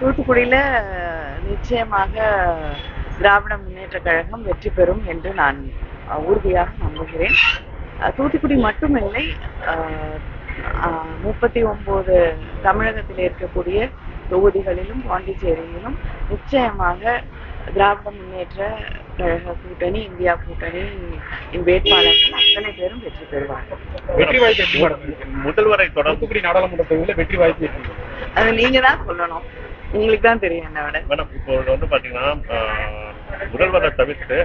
தூத்துக்குடியில நிச்சயமாக திராவிட முன்னேற்ற கழகம் வெற்றி பெறும் என்று நான் உறுதியாக நம்புகிறேன் தூத்துக்குடி மட்டுமில்லை முப்பத்தி ஒன்பது தமிழகத்தில் இருக்கக்கூடிய தொகுதிகளிலும் பாண்டிச்சேரியிலும் நிச்சயமாக திராவிட முன்னேற்ற கழக கூட்டணி இந்தியா கூட்டணி வேட்பாளர்கள் அத்தனை பேரும் வெற்றி பெறுவார்கள் வெற்றி வாய்ப்பு? முதல்வரை தொடர்ந்து தூத்துக்குடி நாடாளுமன்ற தொகுதியில வெற்றி வாய்ப்பு? அது நீங்க தான் சொல்லணும் உங்களுக்கு தான் தெரியும் என்ன விட. மேடம் இப்போ வந்து பாத்தீங்கன்னா முதல்வரை தவிர்த்து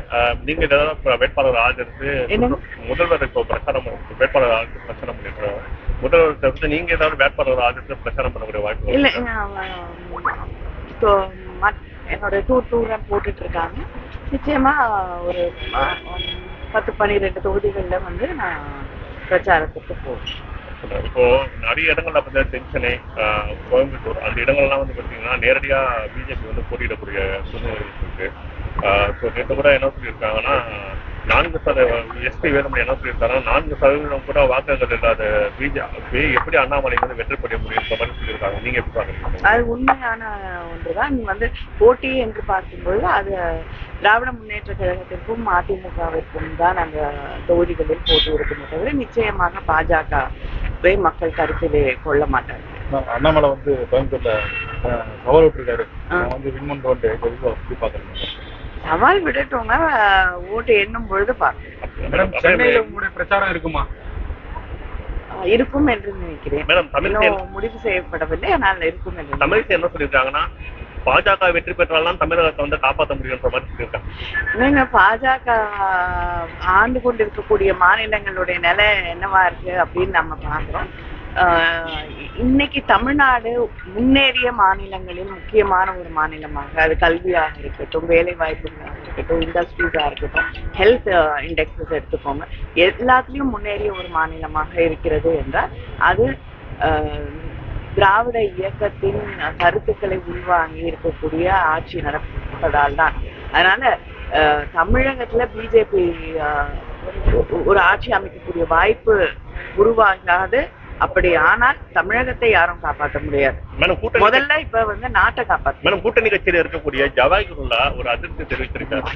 நீங்க ஏதாவது வேட்பாளர் ஆதரித்து? முதல்வர் இப்போ பிரச்சாரம் வேட்பாளர் ஆதரித்து பிரச்சாரம் பண்ணிட்டு முதல்வர் தவிர்த்து நீங்க ஏதாவது வேட்பாளர் ஆதரித்து பிரச்சாரம் பண்ணக்கூடிய வாய்ப்பு இல்ல என்னோட டூர் டூர் போட்டுட்டு இருக்காங்க. நிச்சயமா ஒரு பத்து பன்னிரெண்டு தொகுதிகள்ல வந்து நான் பிரச்சாரத்துக்கு போவேன். இப்போ நிறைய இடங்கள்ல பார்த்தீங்கன்னா தென்சென்னை கோயம்புத்தூர் அந்த இடங்கள்லாம் வந்து பாத்தீங்கன்னா நேரடியா பிஜேபி வந்து போட்டியிடக்கூடிய சூழ்நிலை இருக்கு. ஸோ நேற்று கூட என்ன சொல்லியிருக்காங்கன்னா நான்கு சதவீதம் எஸ்பி வேலுமணி என்ன சொல்லியிருக்காங்கன்னா நான்கு சதவீதம் கூட வாக்குகள் இல்லாத பிஜேபி எப்படி அண்ணாமலை வந்து வெற்றி பெற முடியும் மாதிரி சொல்லியிருக்காங்க. நீங்க எப்படி பாக்குறீங்க அது உண்மையான ஒன்றுதான். நீ வந்து போட்டி என்று பார்க்கும்போது அது திராவிட முன்னேற்ற கழகத்திற்கும் அதிமுகவிற்கும் தான் அந்த தொகுதிகளில் போட்டி இருக்குமே தவிர நிச்சயமாக பாஜகவை மக்கள் கருத்திலே கொள்ள மாட்டாங்க அண்ணாமலை வந்து கோயம்புத்தூர்ல சவால் விட்டுருக்காரு. வந்து எப்படி சவால் விடட்டோங்க ஓட்டு எண்ணும் பொழுது மேடம் சென்னையில உங்களுடைய பிரச்சாரம் இருக்குமா? இருக்கும் என்று நினைக்கிறேன். முடிவு செய்யப்படவில்லை ஆனால் இருக்கும் என்று. தமிழிசை என்ன சொல்லியிருக்காங்கன்னா பாஜக வெற்றி பெற்றால்தான் தமிழகத்தை வந்து காப்பாற்ற முடியும் மாதிரி சொல்லியிருக்காங்க. பாஜக ஆண்டு கொண்டிருக்கக்கூடிய மாநிலங்களுடைய நிலை என்னவா இருக்கு அப்படின்னு நம்ம பாக்குறோம் ஆஹ் இன்னைக்கு தமிழ்நாடு முன்னேறிய மாநிலங்களில் முக்கியமான ஒரு மாநிலமாக அது கல்வியாக இருக்கட்டும் வேலை வாய்ப்புகளாக இருக்கட்டும் இண்டஸ்ட்ரீஸாக இருக்கட்டும் ஹெல்த் இண்டெக்ஸஸ் எடுத்துக்கோங்க. எல்லாத்துலேயும் முன்னேறிய ஒரு மாநிலமாக இருக்கிறது என்றால் அது ஆஹ் திராவிட இயக்கத்தின் கருத்துக்களை உள்வாங்கி இருக்கக்கூடிய ஆட்சி நடப்பதால் தான் அதனால தமிழகத்துல பிஜேபி ஒரு ஆட்சி அமைக்கக்கூடிய வாய்ப்பு உருவாகாது. அப்படி ஆனால் தமிழகத்தை யாரும் காப்பாற்ற முடியாது. முதல்ல இப்ப வந்து நாட்டை காப்பாற்ற மேடம் கூட்டணி கட்சியில இருக்கக்கூடிய ஜவாஹிருல்லா ஒரு அதிருப்தி தெரிவித்திருக்காரு.